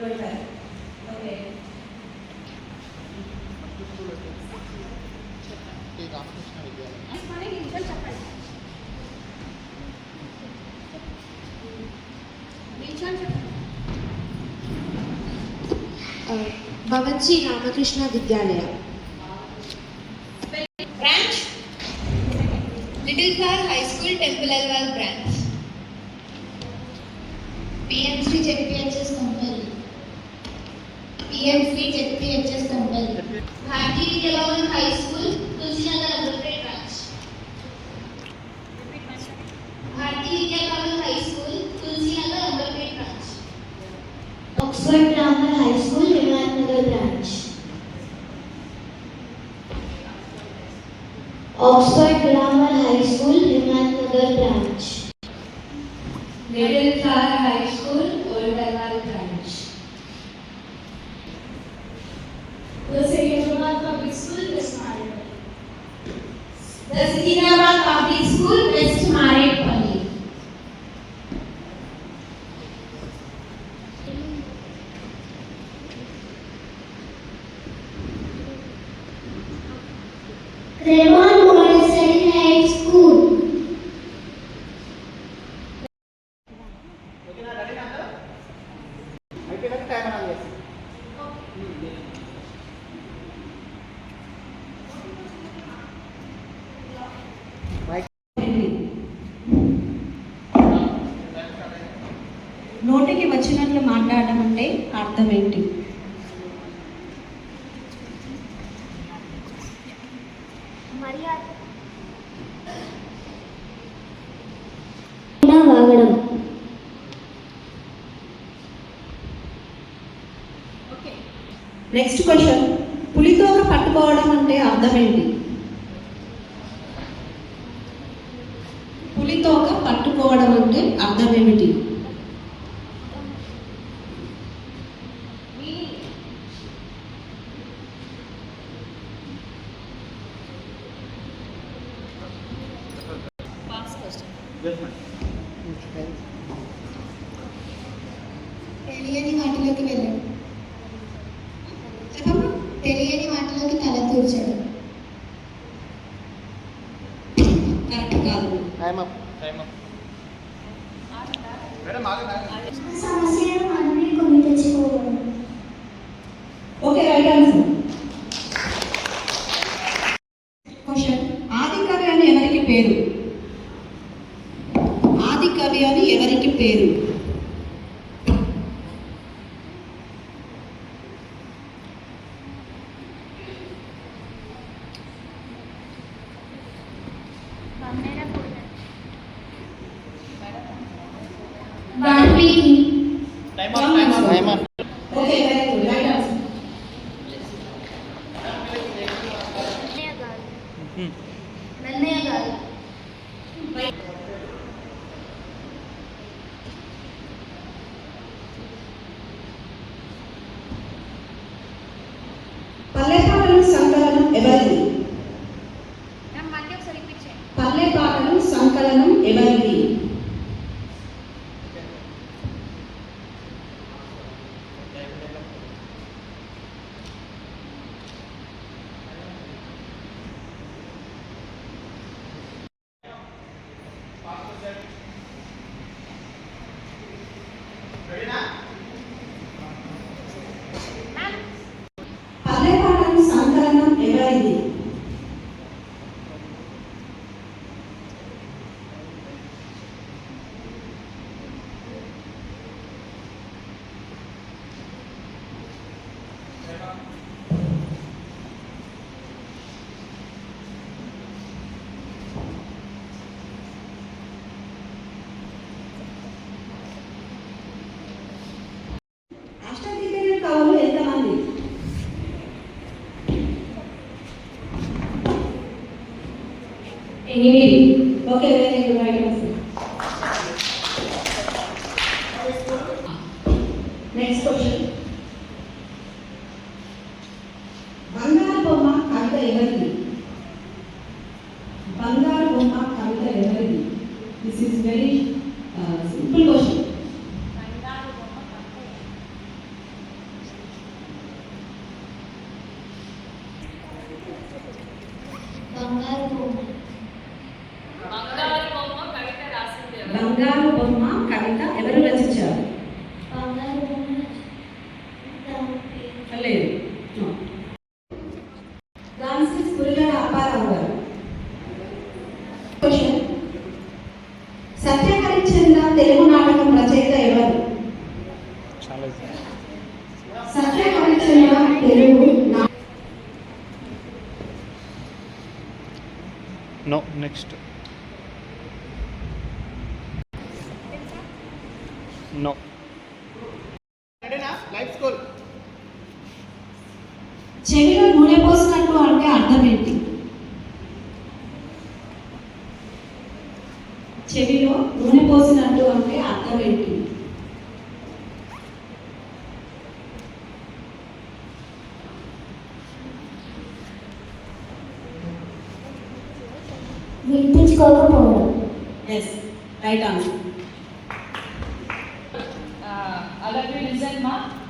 Okay Shri Ramakrishna విద్యాలయం భవంచి రామకృష్ణ విద్యాలయ branch little flower high school temple alwal branch pmc jphs company pmc jphs company bharti vidyabhavan high school tulsinagar laboratory branch bharti vidyabhavan high school tulsinagar laboratory branch Oxford grammar high school Himayat Nagar branch Oxford grammar high school Himayat Nagar branch అర్థం ఏంటి వాగడం. Next question పులితోక పట్టుకోవడం అంటే అర్థం ఏంటి పులితోక పట్టుకోవడం అంటే అర్థం ఏమిటి ఎనిమిది okay very good right answer next గారు క్వశ్చన్ సత్య హరిశ్చంద్ర తెలుగు నాటకం రచయిత ఎవరు? చాలా సత్య హరిశ్చంద్ర తెలుగు నా- no next no life school చెవిలో నూనె పోసినట్టు అంటే అర్థం ఏంటి చెవిలో నూనె పోసినట్టు అంటే అర్థం ఏంటి వినిపించుకోకపోవడం ఎస్ రైట్ ఆన్సర్ అలాగే నిజంగా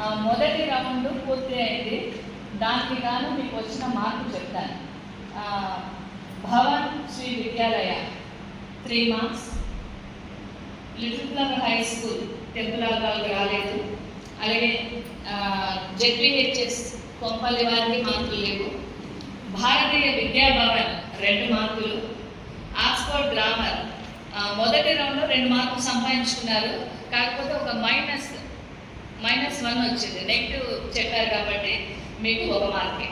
మొదటి రౌండ్ పూర్తి అయింది. దానికి గాను మీకు వచ్చిన మార్పు చెప్తాను. ఆ, Bhavan Shri Vidyalaya three marks little flower high school temple వాళ్ళకి రాలేదు. అలాగే జెడ్పిహెచ్ఎస్ కొంపల్లి వారికి మార్కులు లేవు. భారతీయ విద్యాభవన్ రెండు మార్కులు. Oxford grammar. మొదటి రౌండ్లో రెండు మార్కులు సంపాదించుకున్నారు. కాకపోతే ఒక మైనస్ మైనస్ వన్ వచ్చింది. నెగిటివ్ చెప్పారు కాబట్టి మీకు ఒక మార్కే.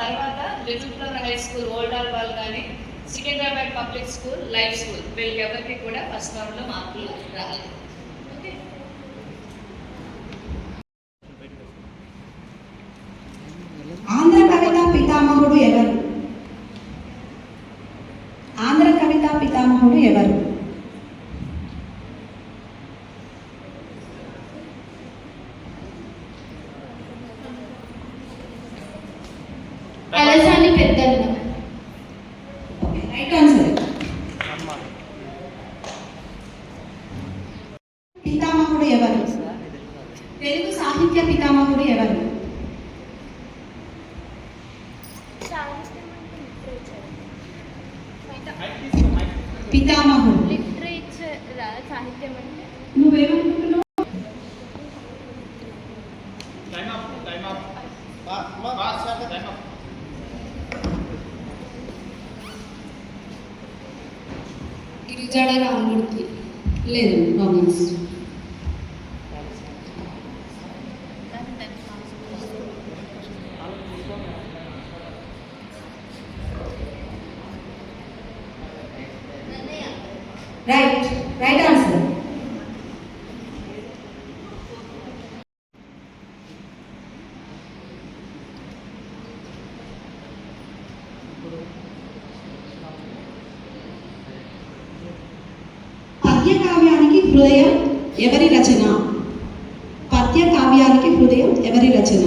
తర్వాత little flower high school old ఆల్బాల్ కానీ Secunderabad public school life school. వీళ్ళకి ఎవరికి కూడా ఫస్ట్ రౌండ్లో మార్కులు రాలేదు. అంటే నువ్వేమనుకుంటున్నావు గిరిజాడ రామూర్తి లేదు రాంగ్ కావ్యానికి హృదయం ఎవరి రచన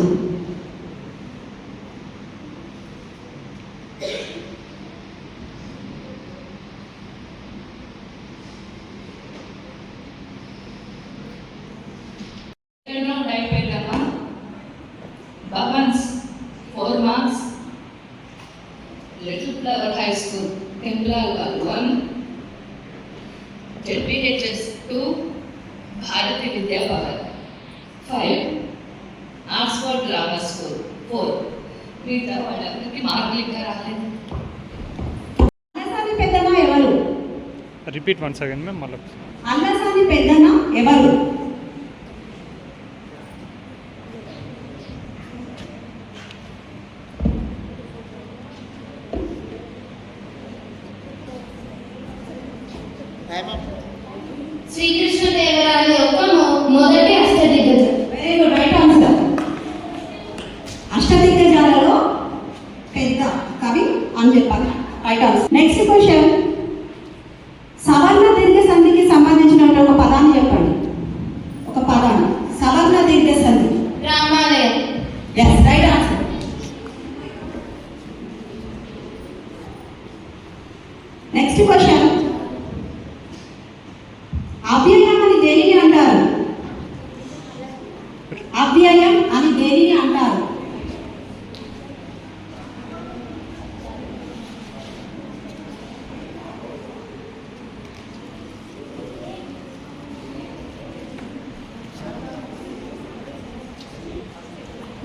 వన్ సెకండ్ మేము మళ్ళీ అల్లసాని పెద్దన? ఎవరు? టైం అప్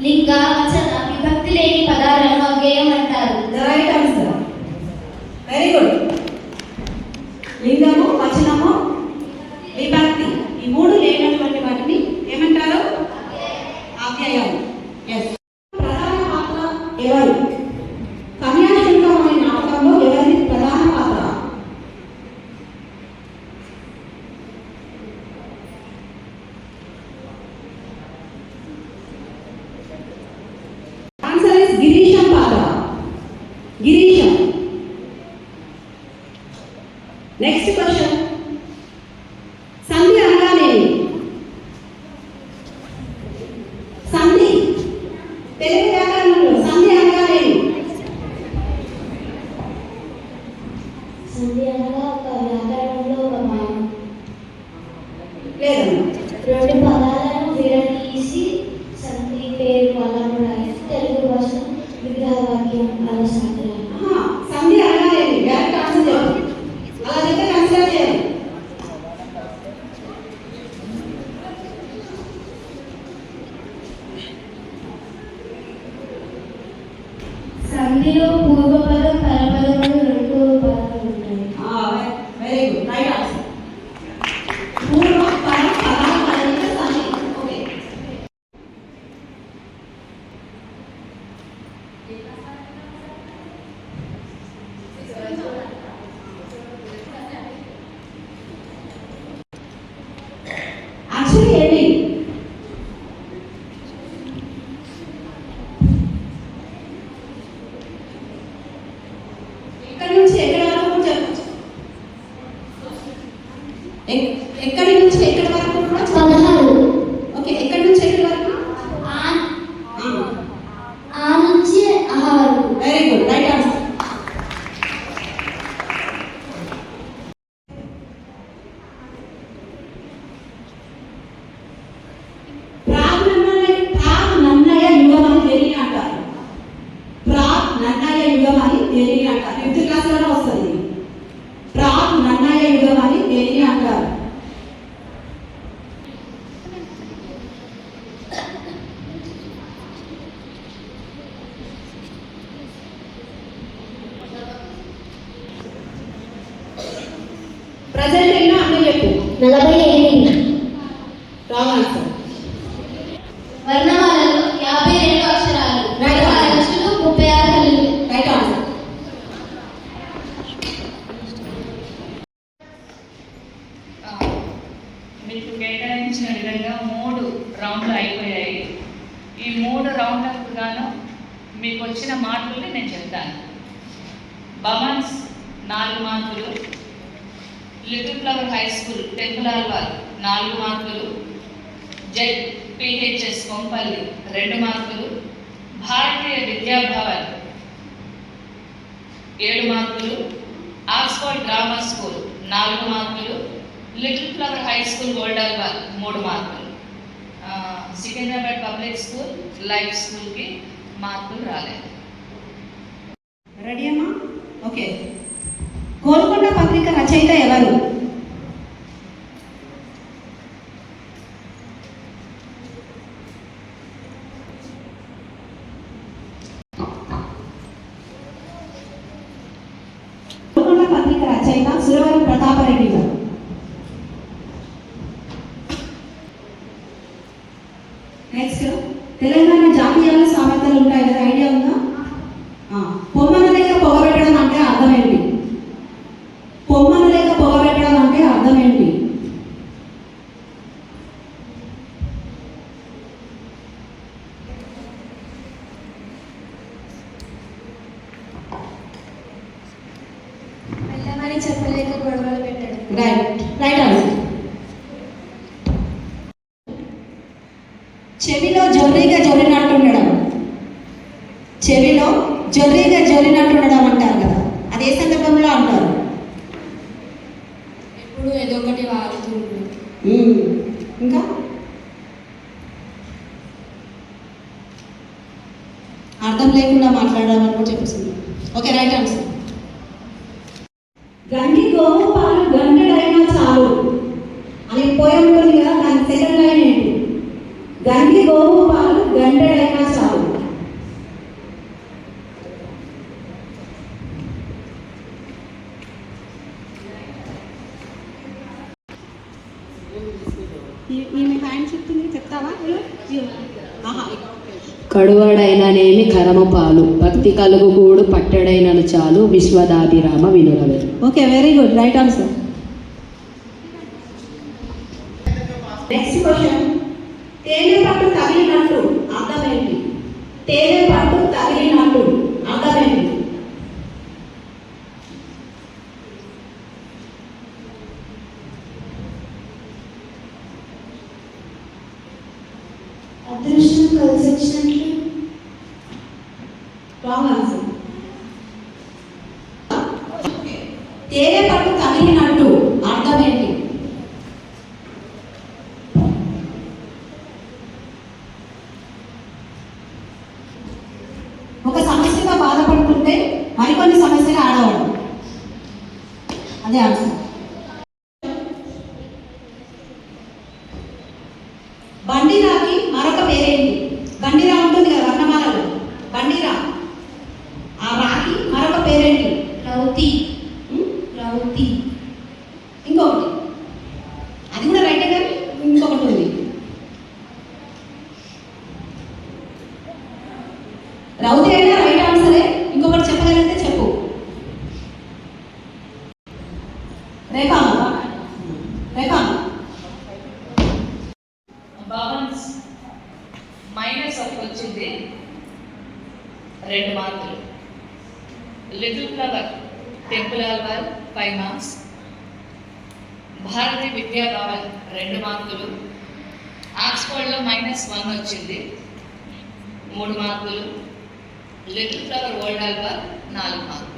ಲಿಂಗ ವಚನ ವಿಭಕ್ತಿ ಲೇಖಿ ಪದಾರನ್ನು ಅವ್ಯಯ అంటారు నెక్స్ట్ కేటాయించిన విధంగా మూడు రౌండ్లు అయిపోయాయి. ఈ మూడు రౌండ్లకు గాను మీకు వచ్చిన మార్కుల్ని నేను చెప్తాను. బమన్స్ నాలుగు మార్కులు లిటిల్ ఫ్లవర్ హై స్కూల్ టెంపులాల్వార్ నాలుగు మార్కులు జెడ్ పిహెచ్ఎస్ కొంపల్లి రెండు మార్కులు భారతీయ విద్యాభవన్ ఏడు మార్కులు ఆక్స్ఫర్డ్ గ్రామర్ స్కూల్ నాలుగు మార్కులు లిటిల్ ఫ్లవర్ హై స్కూల్ గోల్డాల్బాగ్ మూడు మార్కులు. సికింద్రాబాద్ పబ్లిక్ స్కూల్ లైఫ్ స్కూల్కి మార్కులు రాలేదు. రెడీ అమ్మా? ఓకే గోల్కొండ పత్రిక రచయిత ఎవరు గోల్కొండ పత్రిక రచయిత సురవరం ప్రతాపరెడ్డి గారు నెక్స్ట్ తెలంగాణ జాతీయాల సామెతలు ఉంటాయి కదా ఐడియా ఉందా ఆ, పొమ్మన లేక పొగబెట్టడం అంటే అర్థం ఏంటి పొమ్మన లేక పొగబెట్టడం అంటే అర్థం ఏంటి వెళ్ళమని చెప్పలేక గొడవలు పెట్టడం రైట్ రైట్ ఆన్సర్ చెవిలో జొర్రిగా జొరినట్టు ఉండడం చెవిలో జొర్రిగా జొరినట్టు ఉండడం అంటారు కదా. అది ఏ సందర్భంలో అంటారు? ఎప్పుడు ఏదో ఒకటి వాడుతూ. ఇంకా? అర్థం లేకుండా మాట్లాడడం అని కూడా చెప్పేసింది ఓకే రైట్ ఆన్సర్ గండి గోవు పాలు గంటడైనా చాలు అని పోయం ఉంటుంది కదా దాని సెకండ్ లైన్ ఏంటి గండి గోవు పాలు గంటడైనా చాలు ఈమె టైం చెప్తుంది చెప్తావా ఆహా కడువడైననేమి కరమ పాలు. భక్తి కలుగు గూడు పట్టడైనను చాలు. విశ్వదాభిరామ వినురవే okay very good right answer next question తేనె పట్టు తగిలినట్టు అర్థం ఏంటి తేనె పట్టు తగిలినట్టు అర్థం 那样子。భారతి విద్యా భవన్ రెండు మార్కులు. ఆక్స్ఫర్డ్లో మైనస్ వన్ వచ్చింది. మూడు మార్కులు. లిటిల్ ఫ్లవర్ వరల్డ్ ఆల్బర్ నాలుగు మార్కులు.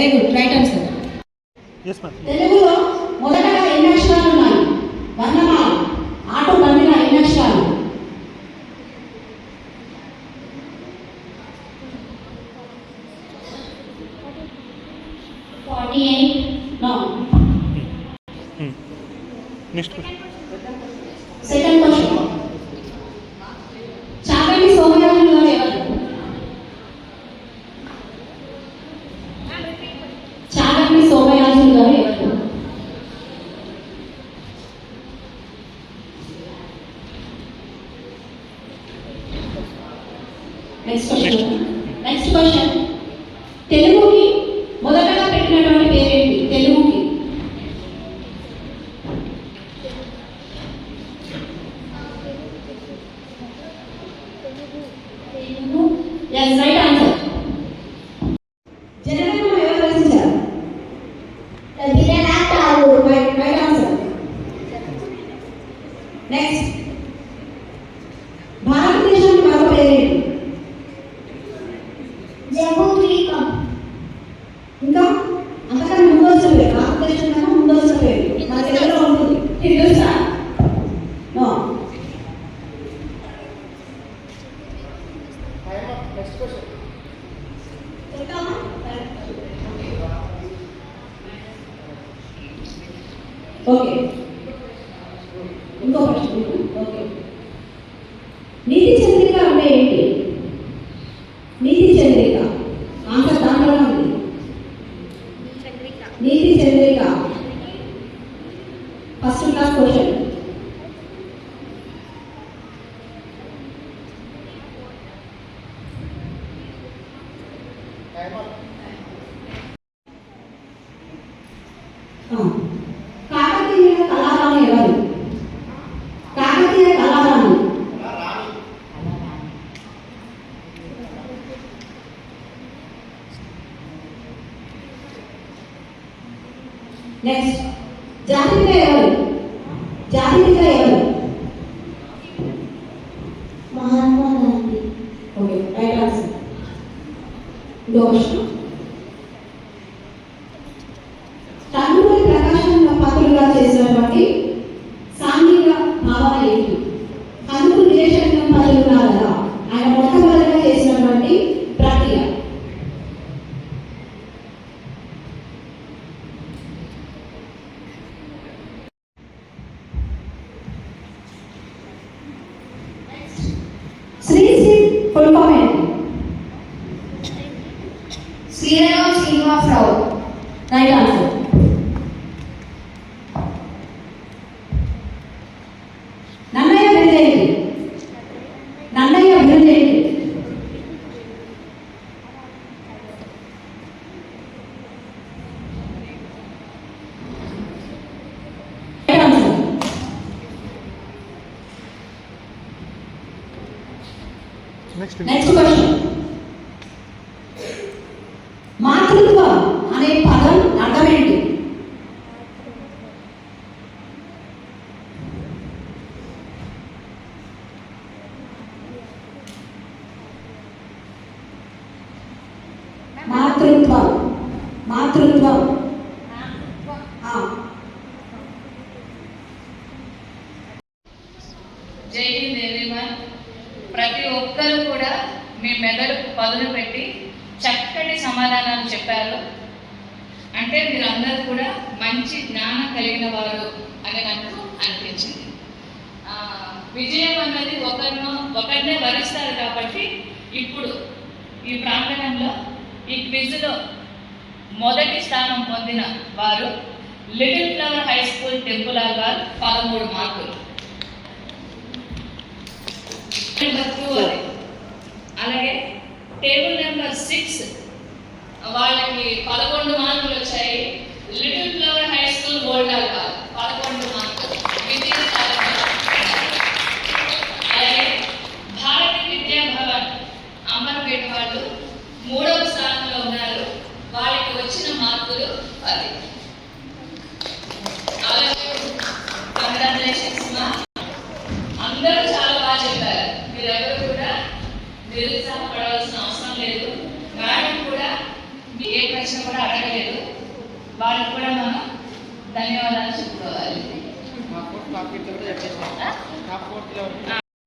Very good. Right answer. Kakatiya Kalarani ఎవరు? కాకతీయ కళారాణి. నెక్స్ట్ జాతిపేరు నెక్స్ట్ నెక్స్ట్ క్వశ్చన్ మాతృత్వ అనే పదం అర్థం ఏంటి మాతృత్వం మాతృత్వం ఆ. జై హింద్ ఎవ్రీవన్ ప్రతి ఒక్కరు కూడా మీ మెదడుకు పదును పెట్టి చక్కటి సమాధానాలు చెప్పారు అంటే మీరందరూ కూడా మంచి జ్ఞానం కలిగిన వారు అని నాకు అనిపించింది ఆ, విజయం అన్నది ఒకరినో ఒకరినే వరిస్తారు కాబట్టి ఇప్పుడు ఈ ప్రాంగణంలో ఈ క్విజ్లో మొదటి స్థానం పొందిన వారు little flower high school temple గారు పదమూడు మార్కులు నెంబర్ టూ అది అలాగే టేబుల్ నెంబర్ సిక్స్ వాళ్ళకి పదకొండు మార్కులు వచ్చాయి. లిటిల్ ఫ్లవర్ హై స్కూల్ ఓల్డాల్ వాళ్ళు పదకొండు మార్కులు విద్యా సాధన. అలాగే భారతీయ విద్యా భవన్ అమర్పేట వాళ్ళు మూడవ స్థానంలో ఉన్నారు వాళ్ళకి వచ్చిన మార్కులు పది అలాగే కంగ్రాచులేషన్స్ మా అందరూ చాలా బాగా చెప్పారు మీరెవరు కూడా నిరుత్సాహపడవలసిన అవసరం లేదు మేడం కూడా మీ ఏ ప్రశ్న కూడా అడగలేదు వాళ్ళకి కూడా మనం ధన్యవాదాలు చెప్పుకోవాలి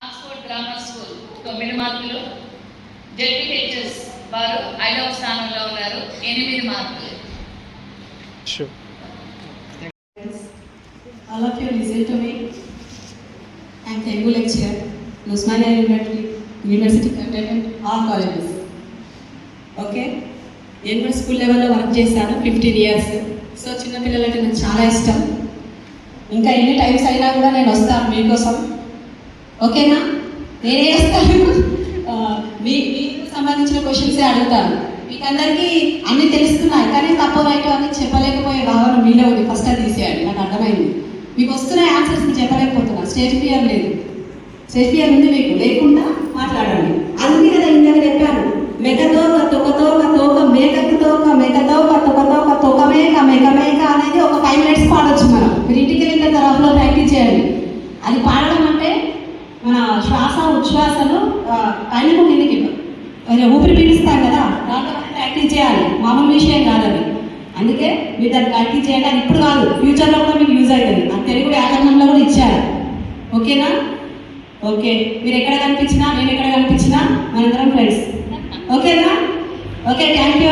ఆక్స్ఫోర్డ్ గ్రామర్ స్కూల్ తొమ్మిది మార్కులు జెడ్పీహెచ్ఎస్ వారు ఐదవ స్థానంలో ఉన్నారు. ఎనిమిది మార్కులు. All of you listen to me. I am Telugu lecturer, Usmania University, University conducted all colleges. Okay నేను కూడా స్కూల్ లెవెల్లో వర్క్ చేశాను ఫిఫ్టీన్ ఇయర్స్ సో చిన్నపిల్లలు అంటే నాకు చాలా ఇష్టం. ఇంకా ఎన్ని టైమ్స్ అయినా కూడా నేను వస్తాను మీకోసం. ఓకేనా నేనే వస్తాను మీ మీకు సంబంధించిన క్వశ్చన్సే అడుగుతాను మీకు అందరికీ అన్నీ తెలుస్తున్నాయి కానీ తప్ప రైట్ అని చెప్పలేకపోయే భావన మీలో ఉంది. ఫస్ట్ అది తీసేయండి నాకు అర్థమైంది. మీకు వస్తున్న ఆన్సర్స్ చెప్పలేకపోతున్నా. స్టేజ్ ఫియర్ లేదు. స్టేజ్ ఫియర్ ఉంది మీకు. లేకుండా మాట్లాడండి. అందుకే కదా ఇందాక చెప్పారు. మెగతోక తొకతోక తోక మేకకు తోక మెగతోక తొకతోక తొక మేక మెగ మేక అనేది ఒక ఫైవ్ మినిట్స్ పాడొచ్చు మనం. మీరు ఇంటికి వెళ్ళిన తర్వాత ప్రాక్టీస్ చేయాలి అది పాడడం అంటే ఉచ్ఛ్వాసను ఆ, పైనకు కిందికి ఊపిరి పీలుస్తాం కదా దాంతో ప్రాక్టీస్ చేయాలి. మామూలు విషయం కాదు అది అందుకే మీరు దాన్ని ప్రాక్టీస్ చేయండి. అది ఇప్పుడు కాదు. ఫ్యూచర్లో కూడా మీకు యూజ్ అవుతుంది. ఆ తెలుగు వ్యాకరణంలో కూడా ఇచ్చారు. ఓకేనా? ఓకే. మీరు ఎక్కడ కనిపించినా నేను ఎక్కడ కనిపించినా మనందరం ఫ్రెండ్స్. ఓకేనా? ఓకే. Thank you